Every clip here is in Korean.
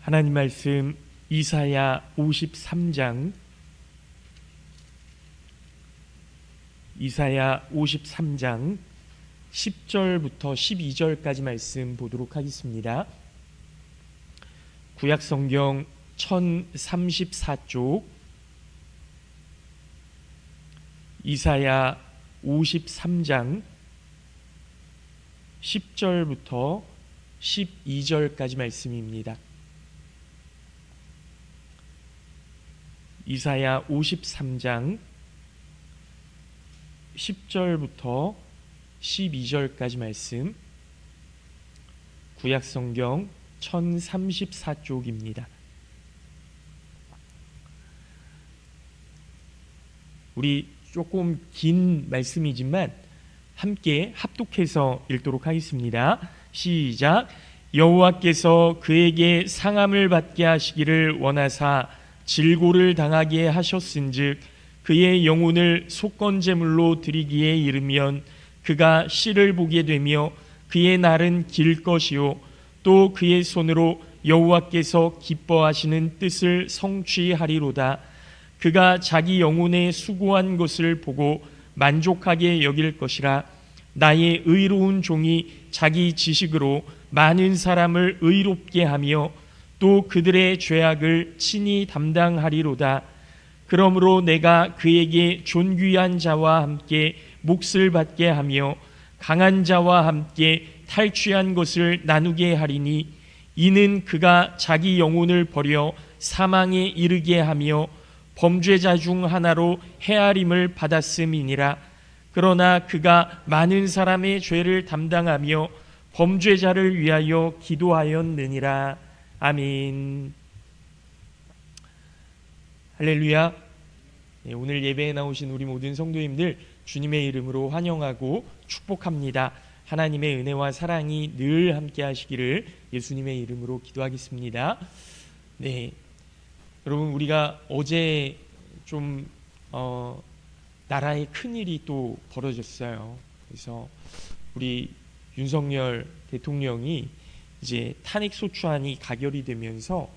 하나님 말씀 이사야 53장 이사야 53장 10절부터 12절까지 말씀 보도록 하겠습니다. 구약 성경 1034쪽 이사야 53장 10절부터 12절까지 말씀입니다. 이사야 53장 10절부터 12절까지 말씀 구약 성경 1034쪽입니다. 우리 조금 긴 말씀이지만 함께 합독해서 읽도록 하겠습니다. 시작. 여호와께서 그에게 상함을 받게 하시기를 원하사 질고를 당하게 하셨은즉 그의 영혼을 속건제물로 드리기에 이르면 그가 씨를 보게 되며 그의 날은 길 것이요 또 그의 손으로 여호와께서 기뻐하시는 뜻을 성취하리로다. 그가 자기 영혼의 수고한 것을 보고 만족하게 여길 것이라. 나의 의로운 종이 자기 지식으로 많은 사람을 의롭게 하며 또 그들의 죄악을 친히 담당하리로다. 그러므로 내가 그에게 존귀한 자와 함께 몫을 받게 하며 강한 자와 함께 탈취한 것을 나누게 하리니 이는 그가 자기 영혼을 버려 사망에 이르게 하며 범죄자 중 하나로 헤아림을 받았음이니라. 그러나 그가 많은 사람의 죄를 담당하며 범죄자를 위하여 기도하였느니라 아멘 할렐루야 네, 오늘 예배에 나오신 우리 모든 성도님들 주님의 이름으로 환영하고 축복합니다. 하나님의 은혜와 사랑이 늘 함께 하시기를 예수님의 이름으로 기도하겠습니다. 네. 여러분 우리가 어제 좀 어, 나라에 큰 일이 또 벌어졌어요. 그래서 우리 윤석열 대통령이 이제 탄핵 소추안이 가결이 되면서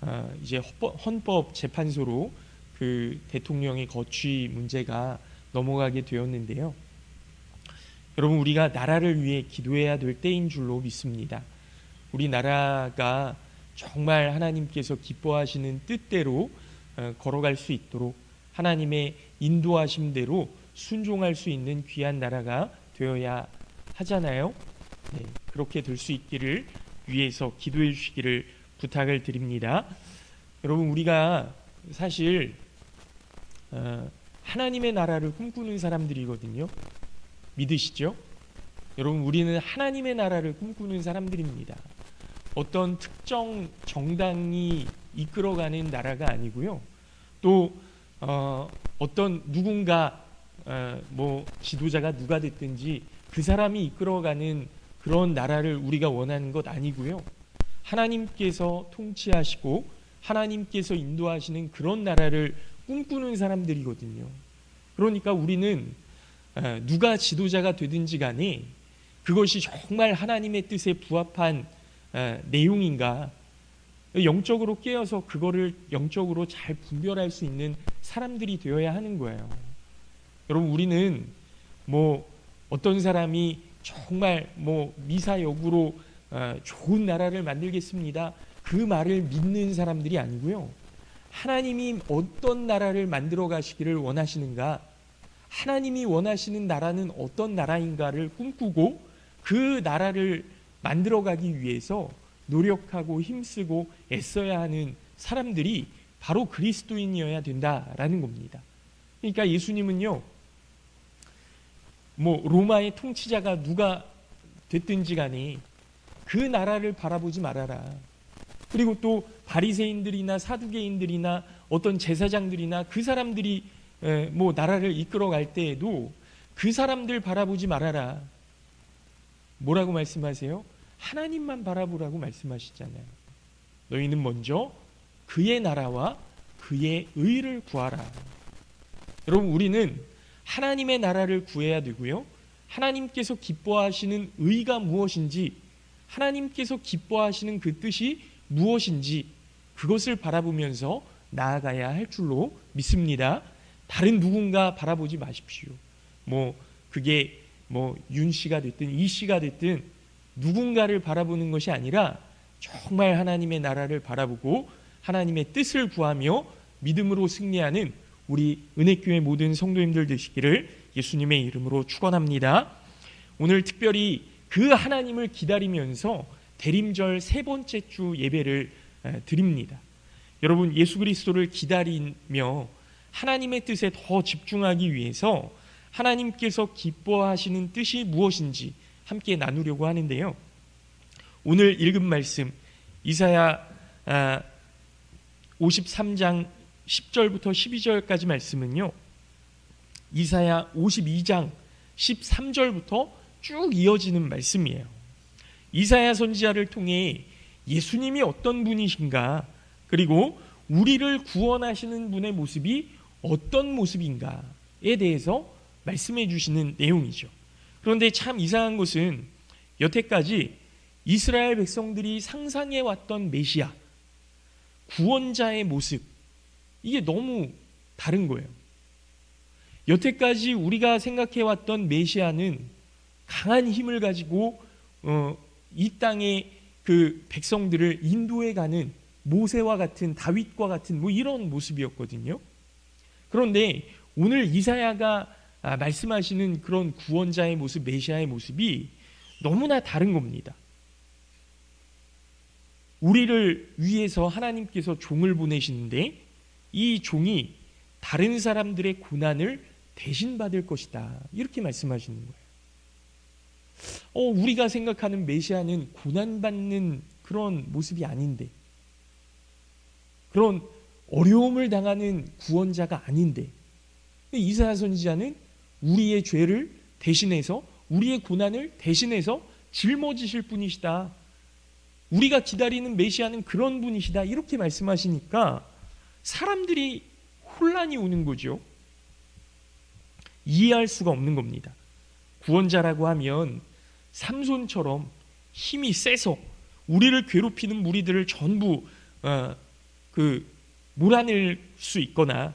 어, 이제 헌법 재판소로 그 대통령의 거취 문제가 넘어가게 되었는데요. 여러분 우리가 나라를 위해 기도해야 될 때인 줄로 믿습니다. 우리 나라가 정말 하나님께서 기뻐하시는 뜻대로 어, 걸어갈 수 있도록 하나님의 인도하심대로 순종할 수 있는 귀한 나라가 되어야 하잖아요. 네, 그렇게 될 수 있기를 위해서 기도해 주시기를 부탁을 드립니다. 여러분 우리가 사실 어, 하나님의 나라를 꿈꾸는 사람들이거든요. 믿으시죠? 여러분 우리는 하나님의 나라를 꿈꾸는 사람들입니다. 어떤 특정 정당이 이끌어가는 나라가 아니고요. 또 어, 떤 누군가 어, 뭐 지도자가 누가 됐든지 그 사람이 이끌어가는 그런 나라를 우리가 원하는 것 아니고요. 하나님께서 통치하시고 하나님께서 인도하시는 그런 나라를 꿈꾸는 사람들이거든요. 그러니까 우리는 어, 누가 지도자가 되든지 간에 그것이 정말 하나님의 뜻에 부합한 어, 내용인가 영적으로 깨어서 그거를 영적으로 잘 분별할 수 있는 사람들이 되어야 하는 거예요. 여러분 우리는 뭐 어떤 사람이 정말 뭐 미사역으로 어, 좋은 나라를 만들겠습니다. 그 말을 믿는 사람들이 아니고요. 하나님이 어떤 나라를 만들어 가시기를 원하시는가? 하나님이 원하시는 나라는 어떤 나라인가를 꿈꾸고 그 나라를 만들어 가기 위해서 노력하고 힘쓰고 애써야 하는 사람들이 바로 그리스도인이어야 된다라는 겁니다. 그러니까 예수님은요, 뭐 로마의 통치자가 누가 됐든지 간에 그 나라를 바라보지 말아라. 그리고 또 바리새인들이나 사두개인들이나 어떤 제사장들이나 그 사람들이 뭐 나라를 이끌어갈 때에도 그 사람들 바라보지 말아라. 뭐라고 말씀하세요? 하나님만 바라보라고 말씀하시잖아요. 너희는 먼저 그의 나라와 그의 의를 구하라. 여러분 우리는 하나님의 나라를 구해야 되고요. 하나님께서 기뻐하시는 의가 무엇인지 하나님께서 기뻐하시는 그 뜻이 무엇인지 그것을 바라보면서 나아가야 할 줄로 믿습니다. 다른 누군가 바라보지 마십시오. 뭐 그게 뭐 윤 씨가 됐든 이 씨가 됐든 누군가를 바라보는 것이 아니라 정말 하나님의 나라를 바라보고 하나님의 뜻을 구하며 믿음으로 승리하는 우리 은혜교회 모든 성도님들 되시기를 예수님의 이름으로 축원합니다. 오늘 특별히 그 하나님을 기다리면서 대림절 세 번째 주 예배를 에, 드립니다. 여러분 예수 그리스도를 기다리며 하나님의 뜻에 더 집중하기 위해서 하나님께서 기뻐하시는 뜻이 무엇인지 함께 나누려고 하는데요. 오늘 읽은 말씀 이사야 아, 53장 10절부터 12절까지 말씀은요. 이사야 52장 13절부터 쭉 이어지는 말씀이에요. 이사야 선지자를 통해 예수님이 어떤 분이신가 그리고 우리를 구원하시는 분의 모습이 어떤 모습인가에 대해서 말씀해 주시는 내용이죠. 그런데 참 이상한 것은 여태까지 이스라엘 백성들이 상상해 왔던 메시아 구원자의 모습 이게 너무 다른 거예요. 여태까지 우리가 생각해 왔던 메시아는 강한 힘을 가지고 어, 이 땅의 그 백성들을 인도해 가는 모세와 같은 다윗과 같은 뭐 이런 모습이었거든요. 그런데 오늘 이사야가 아, 말씀하시는 그런 구원자의 모습, 메시아의 모습이 너무나 다른 겁니다. 우리를 위해서 하나님께서 종을 보내시는데 이 종이 다른 사람들의 고난을 대신 받을 것이다. 이렇게 말씀하시는 거예요. 어, 우리가 생각하는 메시아는 고난받는 그런 모습이 아닌데, 그런 어려움을 당하는 구원자가 아닌데, 이사야 선지자는 우리의 죄를 대신해서, 우리의 고난을 대신해서 짊어지실 분이시다. 우리가 기다리는 메시아는 그런 분이시다. 이렇게 말씀하시니까 사람들이 혼란이 오는 거죠. 이해할 수가 없는 겁니다. 구원자라고 하면 삼손처럼 힘이 세서 우리를 괴롭히는 무리들을 전부 어, 그 몰아낼 수 있거나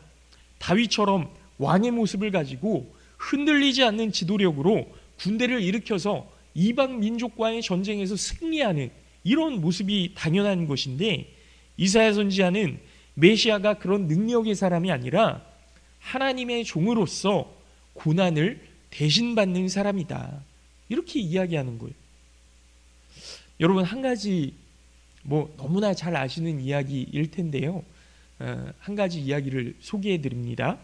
다윗처럼 왕의 모습을 가지고 흔들리지 않는 지도력으로 군대를 일으켜서 이방 민족과의 전쟁에서 승리하는 이런 모습이 당연한 것인데 이사야 선지자는 메시아가 그런 능력의 사람이 아니라 하나님의 종으로서 고난을 대신 받는 사람이다. 이렇게 이야기하는 거예요. 여러분 한 가지 뭐 너무나 잘 아시는 이야기일 텐데요. 어, 한 가지 이야기를 소개해 드립니다.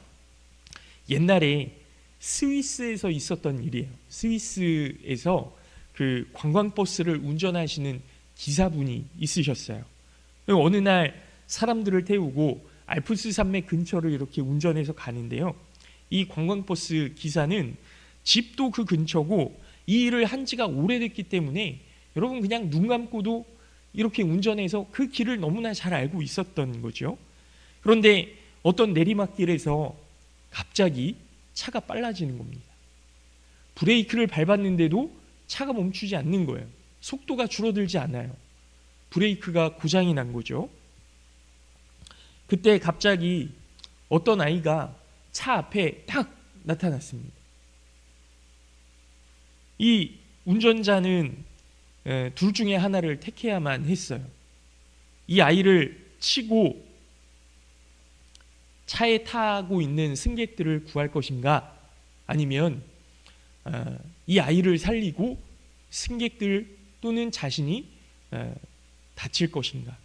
옛날에 스위스에서 있었던 일이에요. 스위스에서 그 관광버스를 운전하시는 기사분이 있으셨어요. 어느 날 사람들을 태우고 알프스 산맥 근처를 이렇게 운전해서 가는데요. 이 관광버스 기사는 집도 그 근처고 이 일을 한 지가 오래됐기 때문에 여러분 그냥 눈 감고도 이렇게 운전해서 그 길을 너무나 잘 알고 있었던 거죠. 그런데 어떤 내리막길에서 갑자기 차가 빨라지는 겁니다. 브레이크를 밟았는데도 차가 멈추지 않는 거예요. 속도가 줄어들지 않아요. 브레이크가 고장이 난 거죠. 그때 갑자기 어떤 아이가 차 앞에 탁 나타났습니다. 이 운전자는 둘 중에 하나를 택해야만 했어요. 이 아이를 치고 차에 타고 있는 승객들을 구할 것인가 아니면 어, 이 아이를 살리고 승객들 또는 자신이 다칠 것인가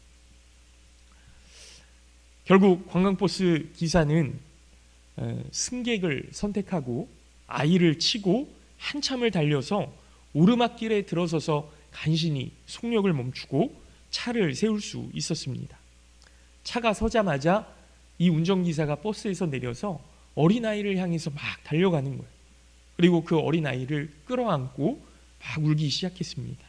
결국 관광버스 기사는 승객을 선택하고 아이를 치고 한참을 달려서 오르막길에 들어서서 간신히 속력을 멈추고 차를 세울 수 있었습니다. 차가 서자마자 이 운전기사가 버스에서 내려서 어린아이를 향해서 막 달려가는 거예요. 그리고 그 어린아이를 끌어안고 막 울기 시작했습니다.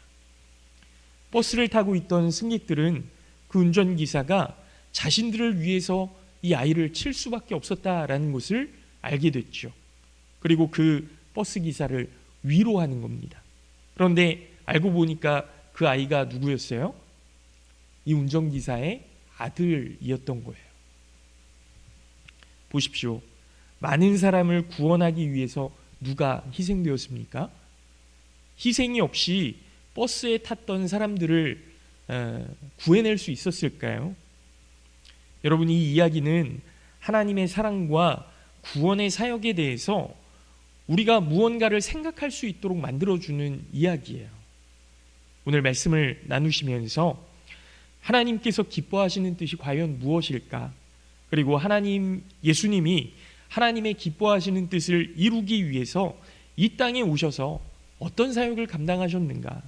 버스를 타고 있던 승객들은 그 운전기사가 자신들을 위해서 이 아이를 칠 수밖에 없었다라는 것을 알게 됐죠. 그리고 그 버스 기사를 위로하는 겁니다. 그런데 알고 보니까 그 아이가 누구였어요? 이 운전기사의 아들이었던 거예요. 보십시오. 많은 사람을 구원하기 위해서 누가 희생되었습니까? 희생이 없이 버스에 탔던 사람들을 어, 구해낼 수 있었을까요? 여러분 이 이야기는 하나님의 사랑과 구원의 사역에 대해서 우리가 무언가를 생각할 수 있도록 만들어주는 이야기예요. 오늘 말씀을 나누시면서 하나님께서 기뻐하시는 뜻이 과연 무엇일까? 그리고 하나님, 예수님이 하나님의 기뻐하시는 뜻을 이루기 위해서 이 땅에 오셔서 어떤 사역을 감당하셨는가?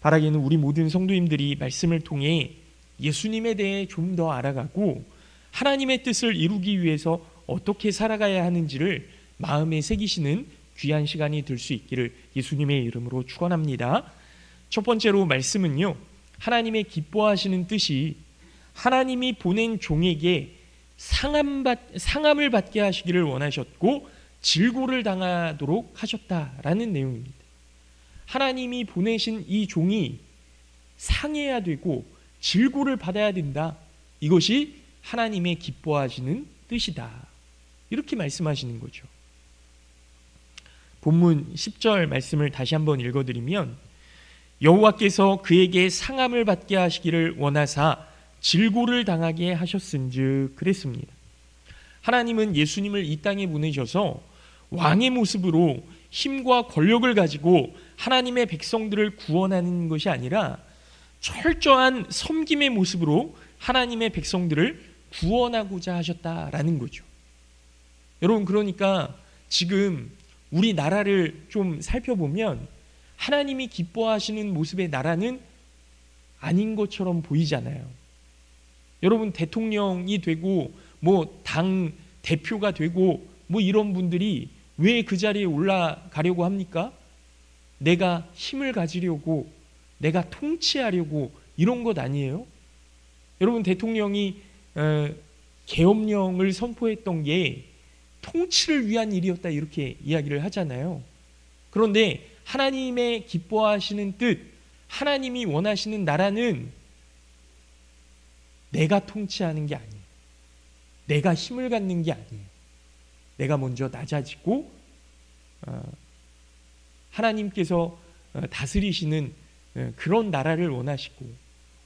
바라기는 우리 모든 성도님들이 말씀을 통해 예수님에 대해 좀 더 알아가고 하나님의 뜻을 이루기 위해서 어떻게 살아가야 하는지를 마음에 새기시는 귀한 시간이 될 수 있기를 예수님의 이름으로 축원합니다. 첫 번째로 말씀은요. 하나님의 기뻐하시는 뜻이 하나님이 보낸 종에게 상함 받, 상함을 받게 하시기를 원하셨고 질고를 당하도록 하셨다라는 내용입니다. 하나님이 보내신 이 종이 상해야 되고 질고를 받아야 된다. 이것이 하나님의 기뻐하시는 뜻이다. 이렇게 말씀하시는 거죠. 본문 10절 말씀을 다시 한번 읽어드리면 여호와께서 그에게 상함을 받게 하시기를 원하사 질고를 당하게 하셨은즉 그랬습니다. 하나님은 예수님을 이 땅에 보내셔서 왕의 모습으로 힘과 권력을 가지고 하나님의 백성들을 구원하는 것이 아니라 철저한 섬김의 모습으로 하나님의 백성들을 구원하고자 하셨다라는 거죠. 여러분 그러니까 지금 우리 나라를 좀 살펴보면 하나님이 기뻐하시는 모습의 나라는 아닌 것처럼 보이잖아요. 여러분 대통령이 되고 뭐 당 대표가 되고 뭐 이런 분들이 왜 그 자리에 올라가려고 합니까? 내가 힘을 가지려고 내가 통치하려고 이런 것 아니에요? 여러분 대통령이 어, 계엄령을 선포했던 게 통치를 위한 일이었다 이렇게 이야기를 하잖아요. 그런데 하나님의 기뻐하시는 뜻, 하나님이 원하시는 나라는 내가 통치하는 게 아니에요. 내가 힘을 갖는 게 아니에요. 내가 먼저 낮아지고 어, 하나님께서 어, 다스리시는 어, 그런 나라를 원하시고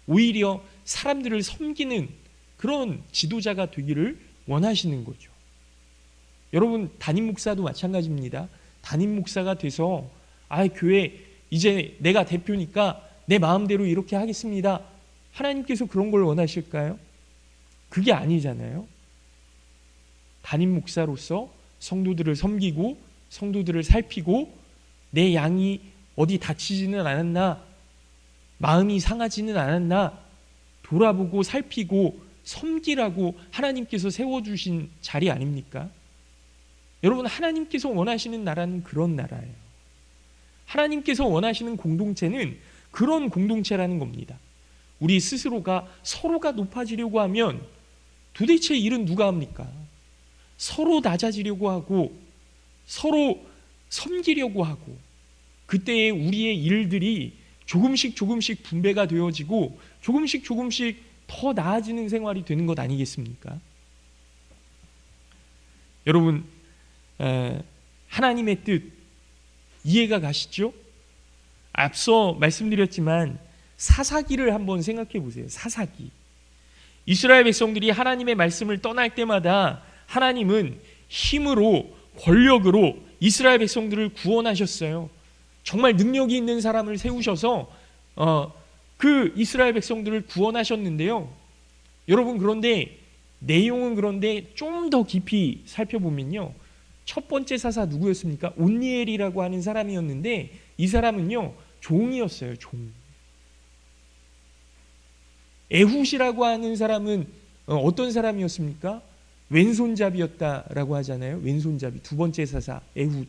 오히려 사람들을 섬기는 그런 지도자가 되기를 원하시는 거죠. 여러분 담임 목사도 마찬가지입니다. 담임 목사가 돼서 아 교회 이제 내가 대표니까 내 마음대로 이렇게 하겠습니다. 하나님께서 그런 걸 원하실까요? 그게 아니잖아요. 담임 목사로서 성도들을 섬기고 성도들을 살피고 내 양이 어디 다치지는 않았나 마음이 상하지는 않았나 돌아보고 살피고 섬기라고 하나님께서 세워주신 자리 아닙니까? 여러분 하나님께서 원하시는 나라는 그런 나라예요. 하나님께서 원하시는 공동체는 그런 공동체라는 겁니다. 우리 스스로가 서로가 높아지려고 하면 도대체 일은 누가 합니까? 서로 낮아지려고 하고 서로 섬기려고 하고 그때에 우리의 일들이 조금씩 조금씩 분배가 되어지고 조금씩 조금씩 더 나아지는 생활이 되는 것 아니겠습니까? 여러분 하나님의 뜻 이해가 가시죠? 앞서 말씀드렸지만 사사기를 한번 생각해 보세요. 사사기. 이스라엘 백성들이 하나님의 말씀을 떠날 때마다 하나님은 힘으로 권력으로 이스라엘 백성들을 구원하셨어요. 정말 능력이 있는 사람을 세우셔서 어, 그 이스라엘 백성들을 구원하셨는데요. 여러분 그런데 내용은 그런데 좀 더 깊이 살펴보면요. 첫 번째 사사 누구였습니까? 온니엘이라고 하는 사람이었는데 이 사람은요 종이었어요. 종. 에훗이라고 하는 사람은 어, 어떤 사람이었습니까? 왼손잡이였다라고 하잖아요. 왼손잡이 두 번째 사사 에훗.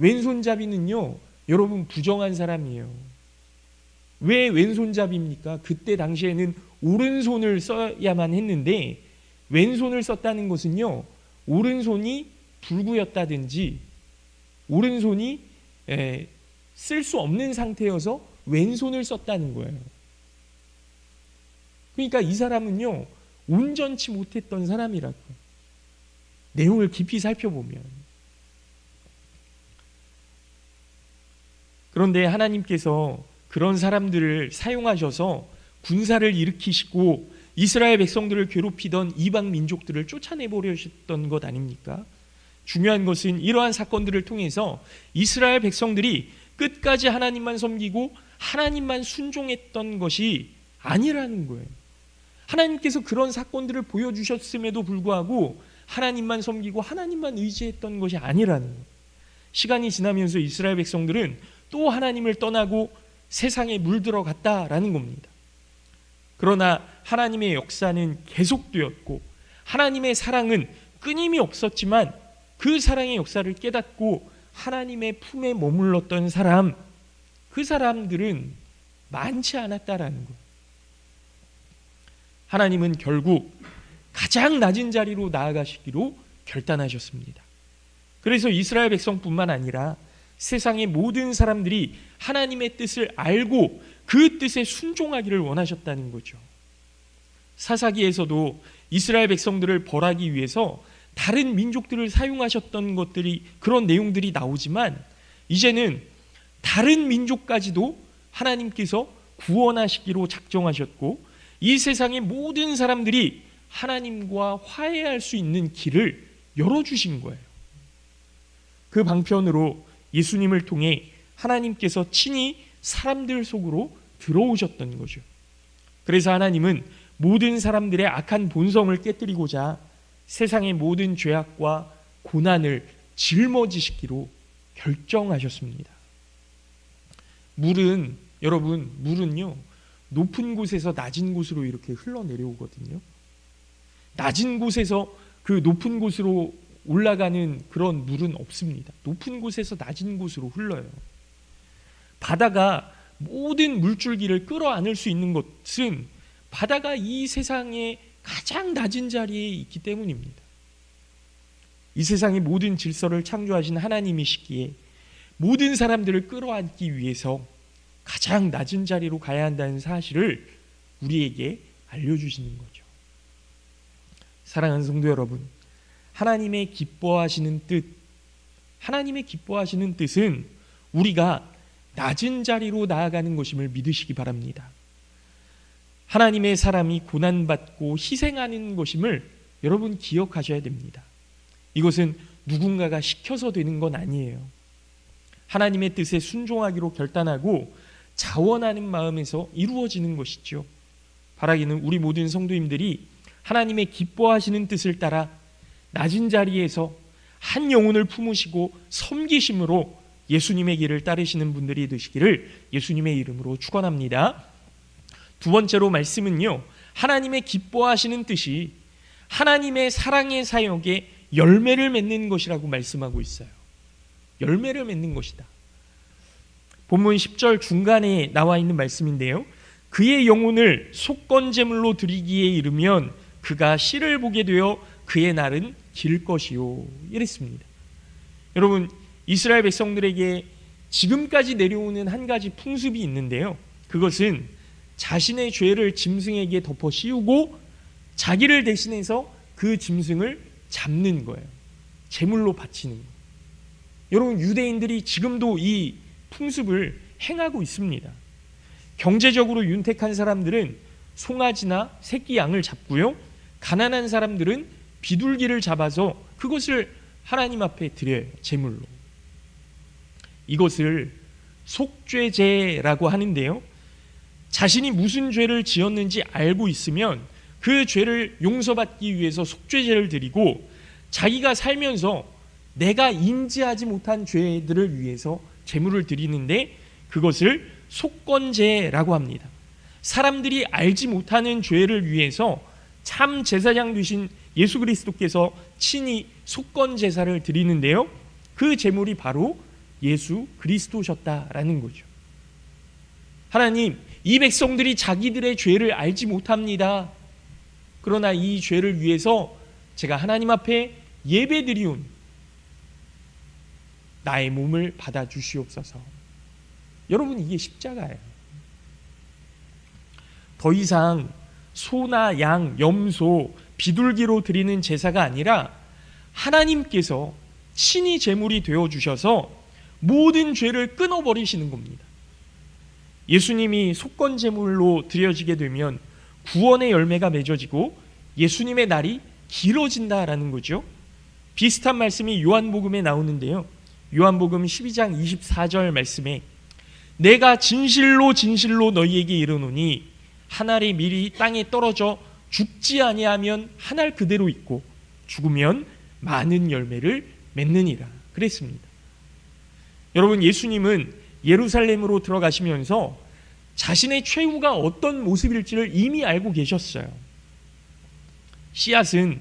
왼손잡이는요 여러분 부정한 사람이에요. 왜 왼손잡이입니까? 그때 당시에는 오른손을 써야만 했는데 왼손을 썼다는 것은요 오른손이 불구였다든지 오른손이 쓸 수 없는 상태여서 왼손을 썼다는 거예요. 그러니까 이 사람은요, 온전치 못했던 사람이라고. 내용을 깊이 살펴보면. 그런데 하나님께서 그런 사람들을 사용하셔서 군사를 일으키시고 이스라엘 백성들을 괴롭히던 이방 민족들을 쫓아내 버리셨던 것 아닙니까? 중요한 것은 이러한 사건들을 통해서 이스라엘 백성들이 끝까지 하나님만 섬기고 하나님만 순종했던 것이 아니라는 거예요. 하나님께서 그런 사건들을 보여주셨음에도 불구하고 하나님만 섬기고 하나님만 의지했던 것이 아니라는 거예요. 시간이 지나면서 이스라엘 백성들은 또 하나님을 떠나고 세상에 물들어 갔다라는 겁니다. 그러나 하나님의 역사는 계속되었고 하나님의 사랑은 끊임이 없었지만 그 사랑의 역사를 깨닫고 하나님의 품에 머물렀던 사람 그 사람들은 많지 않았다라는 것. 하나님은 결국 가장 낮은 자리로 나아가시기로 결단하셨습니다. 그래서 이스라엘 백성뿐만 아니라 세상의 모든 사람들이 하나님의 뜻을 알고 그 뜻에 순종하기를 원하셨다는 거죠. 사사기에서도 이스라엘 백성들을 벌하기 위해서 다른 민족들을 사용하셨던 것들이 그런 내용들이 나오지만 이제는 다른 민족까지도 하나님께서 구원하시기로 작정하셨고 이 세상의 모든 사람들이 하나님과 화해할 수 있는 길을 열어주신 거예요. 그 방편으로 예수님을 통해 하나님께서 친히 사람들 속으로 들어오셨던 거죠. 그래서 하나님은 모든 사람들의 악한 본성을 깨뜨리고자 세상의 모든 죄악과 고난을 짊어지시기로 결정하셨습니다. 물은 여러분 물은요 높은 곳에서 낮은 곳으로 이렇게 흘러내려오거든요. 낮은 곳에서 그 높은 곳으로 올라가는 그런 물은 없습니다. 높은 곳에서 낮은 곳으로 흘러요. 바다가 모든 물줄기를 끌어안을 수 있는 것은 바다가 이 세상의 가장 낮은 자리에 있기 때문입니다. 이 세상의 모든 질서를 창조하신 하나님이시기에 모든 사람들을 끌어안기 위해서 가장 낮은 자리로 가야 한다는 사실을 우리에게 알려주시는 거죠. 사랑하는 성도 여러분, 하나님의 기뻐하시는 뜻, 하나님의 기뻐하시는 뜻은 우리가 낮은 자리로 나아가는 것임을 믿으시기 바랍니다. 하나님의 사람이 고난받고 희생하는 것임을 여러분 기억하셔야 됩니다. 이것은 누군가가 시켜서 되는 건 아니에요. 하나님의 뜻에 순종하기로 결단하고 자원하는 마음에서 이루어지는 것이죠. 바라기는 우리 모든 성도님들이 하나님의 기뻐하시는 뜻을 따라 낮은 자리에서 한 영혼을 품으시고 섬기심으로 예수님의 길을 따르시는 분들이 되시기를 예수님의 이름으로 축원합니다. 두 번째로 말씀은요. 하나님의 기뻐하시는 뜻이 하나님의 사랑의 사역에 열매를 맺는 것이라고 말씀하고 있어요. 열매를 맺는 것이다. 본문 10절 중간에 나와 있는 말씀인데요. 그의 영혼을 속건 제물로 드리기에 이르면 그가 씨를 보게 되어 그의 날은 길 것이요. 이랬습니다. 여러분, 이스라엘 백성들에게 지금까지 내려오는 한 가지 풍습이 있는데요. 그것은 자신의 죄를 짐승에게 덮어 씌우고 자기를 대신해서 그 짐승을 잡는 거예요. 제물로 바치는 거. 여러분 유대인들이 지금도 이 풍습을 행하고 있습니다. 경제적으로 윤택한 사람들은 송아지나 새끼 양을 잡고요. 가난한 사람들은 비둘기를 잡아서 그것을 하나님 앞에 드려요. 제물로. 이것을 속죄제라고 하는데요. 자신이 무슨 죄를 지었는지 알고 있으면 그 죄를 용서받기 위해서 속죄제를 드리고 자기가 살면서 내가 인지하지 못한 죄들을 위해서 제물을 드리는데 그것을 속건제라고 합니다. 사람들이 알지 못하는 죄를 위해서 참 제사장 되신 예수 그리스도께서 친히 속건 제사를 드리는데요. 그 제물이 바로 예수 그리스도셨다라는 거죠. 하나님, 이 백성들이 자기들의 죄를 알지 못합니다. 그러나 이 죄를 위해서 제가 하나님 앞에 예배드리온 나의 몸을 받아 주시옵소서. 여러분 이게 십자가예요. 더 이상 소나 양, 염소, 비둘기로 드리는 제사가 아니라 하나님께서 친히 제물이 되어 주셔서 모든 죄를 끊어 버리시는 겁니다. 예수님이 속건 제물로 드려지게 되면 구원의 열매가 맺어지고 예수님의 날이 길어진다라는 거죠. 비슷한 말씀이 요한복음에 나오는데요. 요한복음 12장 24절 말씀에 내가 진실로 진실로 너희에게 이르노니 한 알이 미리 땅에 떨어져 죽지 아니하면 한 알 그대로 있고 죽으면 많은 열매를 맺느니라 그랬습니다. 여러분 예수님은 예루살렘으로 들어가시면서 자신의 최후가 어떤 모습일지를 이미 알고 계셨어요. 씨앗은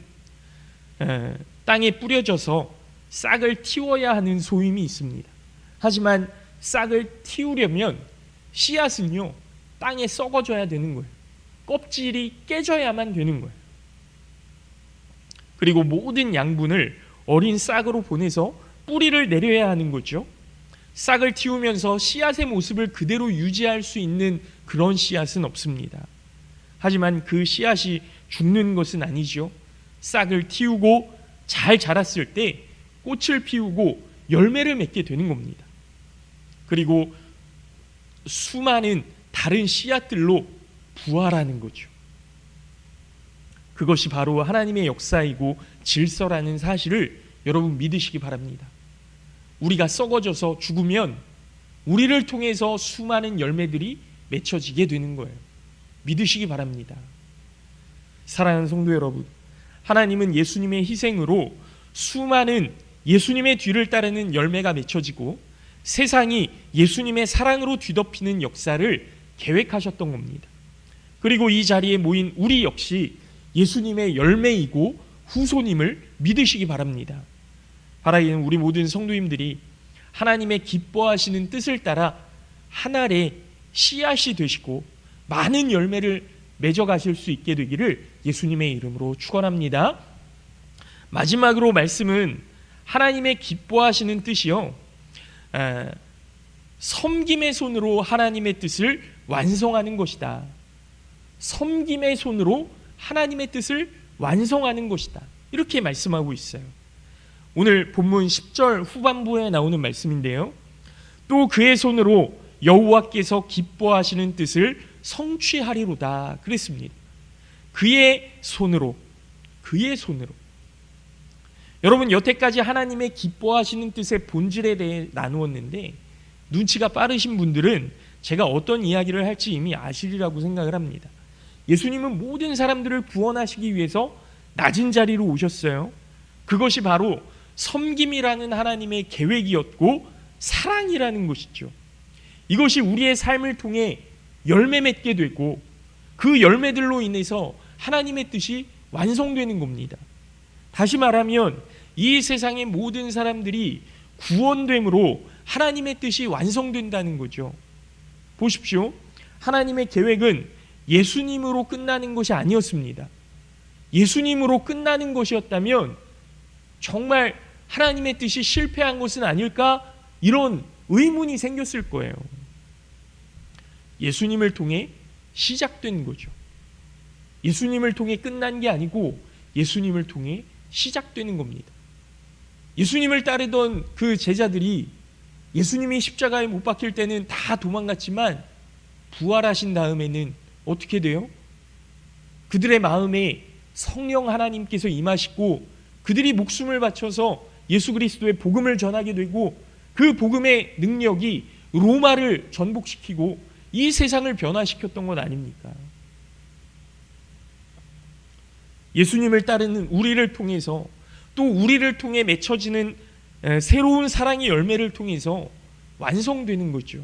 에, 땅에 뿌려져서 싹을 틔워야 하는 소임이 있습니다. 하지만 싹을 틔우려면 씨앗은요 땅에 썩어져야 되는 거예요. 껍질이 깨져야만 되는 거예요. 그리고 모든 양분을 어린 싹으로 보내서 뿌리를 내려야 하는 거죠. 싹을 틔우면서 씨앗의 모습을 그대로 유지할 수 있는 그런 씨앗은 없습니다. 하지만 그 씨앗이 죽는 것은 아니죠. 싹을 틔우고 잘 자랐을 때 꽃을 피우고 열매를 맺게 되는 겁니다. 그리고 수많은 다른 씨앗들로 부활하는 거죠. 그것이 바로 하나님의 역사이고 질서라는 사실을 여러분 믿으시기 바랍니다. 우리가 썩어져서 죽으면 우리를 통해서 수많은 열매들이 맺혀지게 되는 거예요. 믿으시기 바랍니다. 사랑하는 성도 여러분, 하나님은 예수님의 희생으로 수많은 예수님의 뒤를 따르는 열매가 맺혀지고 세상이 예수님의 사랑으로 뒤덮이는 역사를 계획하셨던 겁니다. 그리고 이 자리에 모인 우리 역시 예수님의 열매이고 후손임을 믿으시기 바랍니다. 바라기는 우리 모든 성도님들이 하나님의 기뻐하시는 뜻을 따라 하늘의 씨앗이 되시고 많은 열매를 맺어 가실 수 있게 되기를 예수님의 이름으로 축원합니다. 마지막으로 말씀은 하나님의 기뻐하시는 뜻이요. 아, 섬김의 손으로 하나님의 뜻을 완성하는 것이다. 섬김의 손으로 하나님의 뜻을 완성하는 것이다. 이렇게 말씀하고 있어요. 오늘 본문 10절 후반부에 나오는 말씀인데요. 또 그의 손으로 여호와께서 기뻐하시는 뜻을 성취하리로다 그랬습니다. 그의 손으로 그의 손으로 여러분 여태까지 하나님의 기뻐하시는 뜻의 본질에 대해 나누었는데 눈치가 빠르신 분들은 제가 어떤 이야기를 할지 이미 아시리라고 생각을 합니다. 예수님은 모든 사람들을 구원하시기 위해서 낮은 자리로 오셨어요. 그것이 바로 섬김이라는 하나님의 계획이었고 사랑이라는 것이죠. 이것이 우리의 삶을 통해 열매 맺게 되고 그 열매들로 인해서 하나님의 뜻이 완성되는 겁니다. 다시 말하면 이 세상의 모든 사람들이 구원됨으로 하나님의 뜻이 완성된다는 거죠. 보십시오. 하나님의 계획은 예수님으로 끝나는 것이 아니었습니다. 예수님으로 끝나는 것이었다면 정말 하나님의 뜻이 실패한 것은 아닐까? 이런 의문이 생겼을 거예요. 예수님을 통해 시작된 거죠. 예수님을 통해 끝난 게 아니고 예수님을 통해 시작되는 겁니다. 예수님을 따르던 그 제자들이 예수님이 십자가에 못 박힐 때는 다 도망갔지만 부활하신 다음에는 어떻게 돼요? 그들의 마음에 성령 하나님께서 임하시고 그들이 목숨을 바쳐서 예수 그리스도의 복음을 전하게 되고 그 복음의 능력이 로마를 전복시키고 이 세상을 변화시켰던 것 아닙니까? 예수님을 따르는 우리를 통해서 또 우리를 통해 맺혀지는 새로운 사랑의 열매를 통해서 완성되는 거죠.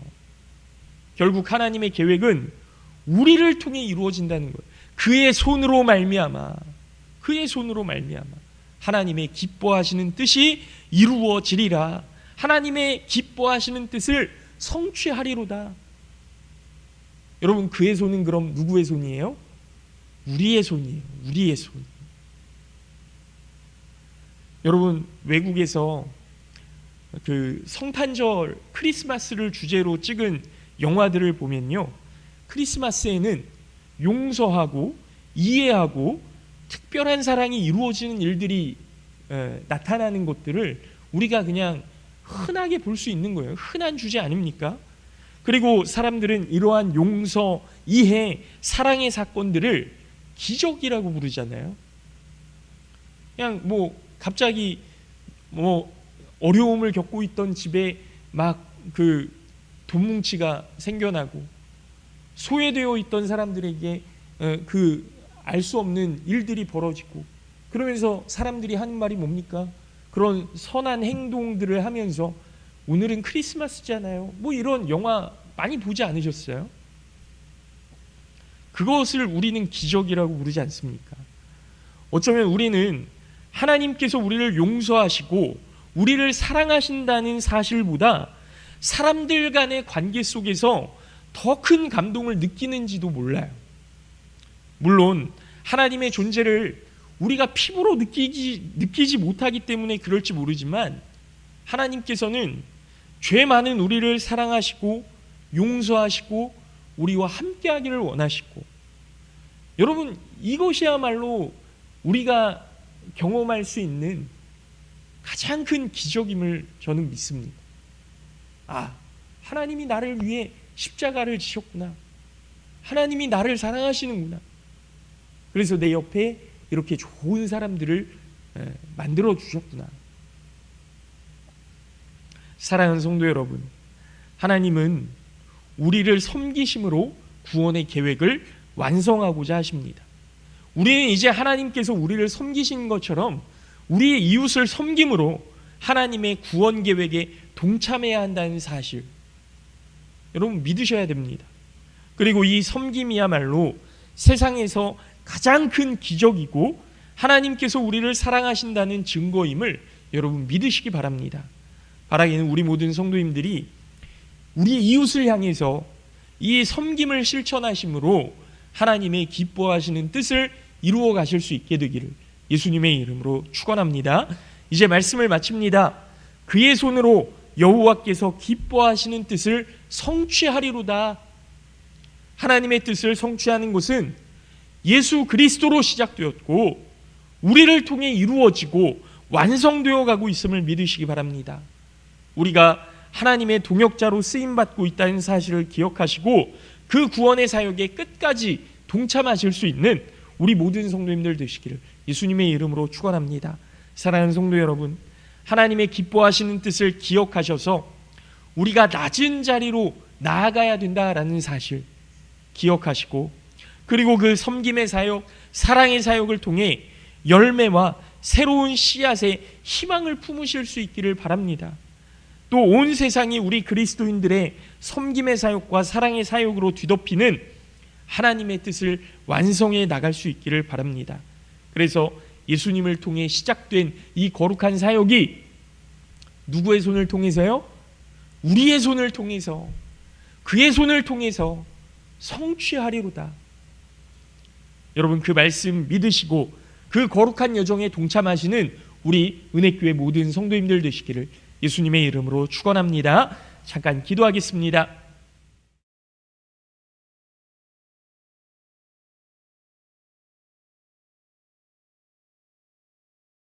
결국 하나님의 계획은 우리를 통해 이루어진다는 거예요. 그의 손으로 말미암아 그의 손으로 말미암아 하나님의 기뻐하시는 뜻이 이루어지리라. 하나님의 기뻐하시는 뜻을 성취하리로다. 여러분 그의 손은 그럼 누구의 손이에요? 우리의 손이에요. 우리의 손. 여러분 외국에서 그 성탄절 크리스마스를 주제로 찍은 영화들을 보면요. 크리스마스에는 용서하고 이해하고 특별한 사랑이 이루어지는 일들이 에, 나타나는 것들을 우리가 그냥 흔하게 볼 수 있는 거예요. 흔한 주제 아닙니까? 그리고 사람들은 이러한 용서, 이해, 사랑의 사건들을 기적이라고 부르잖아요. 그냥 뭐 갑자기 뭐 어려움을 겪고 있던 집에 막 그 돈뭉치가 생겨나고 소외되어 있던 사람들에게 어, 그알 수 없는 일들이 벌어지고 그러면서 사람들이 하는 말이 뭡니까? 그런 선한 행동들을 하면서 오늘은 크리스마스잖아요. 뭐 이런 영화 많이 보지 않으셨어요? 그것을 우리는 기적이라고 부르지 않습니까? 어쩌면 우리는 하나님께서 우리를 용서하시고 우리를 사랑하신다는 사실보다 사람들 간의 관계 속에서 더 큰 감동을 느끼는지도 몰라요. 물론 하나님의 존재를 우리가 피부로 느끼지, 느끼지 못하기 때문에 그럴지 모르지만 하나님께서는 죄 많은 우리를 사랑하시고 용서하시고 우리와 함께 하기를 원하시고 여러분 이것이야말로 우리가 경험할 수 있는 가장 큰 기적임을 저는 믿습니다. 아, 하나님이 나를 위해 십자가를 지셨구나. 하나님이 나를 사랑하시는구나. 그래서 내 옆에 이렇게 좋은 사람들을 에, 만들어 주셨구나. 사랑하는 성도 여러분, 하나님은 우리를 섬기심으로 구원의 계획을 완성하고자 하십니다. 우리는 이제 하나님께서 우리를 섬기신 것처럼 우리의 이웃을 섬김으로 하나님의 구원 계획에 동참해야 한다는 사실 여러분 믿으셔야 됩니다. 그리고 이 섬김이야말로 세상에서 가장 큰 기적이고 하나님께서 우리를 사랑하신다는 증거임을 여러분 믿으시기 바랍니다. 바라기는 우리 모든 성도님들이 우리의 이웃을 향해서 이 섬김을 실천하심으로 하나님의 기뻐하시는 뜻을 이루어 가실 수 있게 되기를 예수님의 이름으로 축원합니다. 이제 말씀을 마칩니다. 그의 손으로 여호와께서 기뻐하시는 뜻을 성취하리로다. 하나님의 뜻을 성취하는 것은 예수 그리스도로 시작되었고 우리를 통해 이루어지고 완성되어 가고 있음을 믿으시기 바랍니다. 우리가 하나님의 동역자로 쓰임 받고 있다는 사실을 기억하시고 그 구원의 사역에 끝까지 동참하실 수 있는 우리 모든 성도님들 되시기를 예수님의 이름으로 축원합니다. 사랑하는 성도 여러분, 하나님의 기뻐하시는 뜻을 기억하셔서 우리가 낮은 자리로 나아가야 된다라는 사실 기억하시고 그리고 그 섬김의 사역, 사랑의 사역을 통해 열매와 새로운 씨앗의 희망을 품으실 수 있기를 바랍니다. 또 온 세상이 우리 그리스도인들의 섬김의 사역과 사랑의 사역으로 뒤덮이는 하나님의 뜻을 완성해 나갈 수 있기를 바랍니다. 그래서 예수님을 통해 시작된 이 거룩한 사역이 누구의 손을 통해서요? 우리의 손을 통해서 그의 손을 통해서 성취하리로다. 여러분 그 말씀 믿으시고 그 거룩한 여정에 동참하시는 우리 은혜교회 모든 성도님들 되시기를 예수님의 이름으로 축원합니다. 잠깐 기도하겠습니다.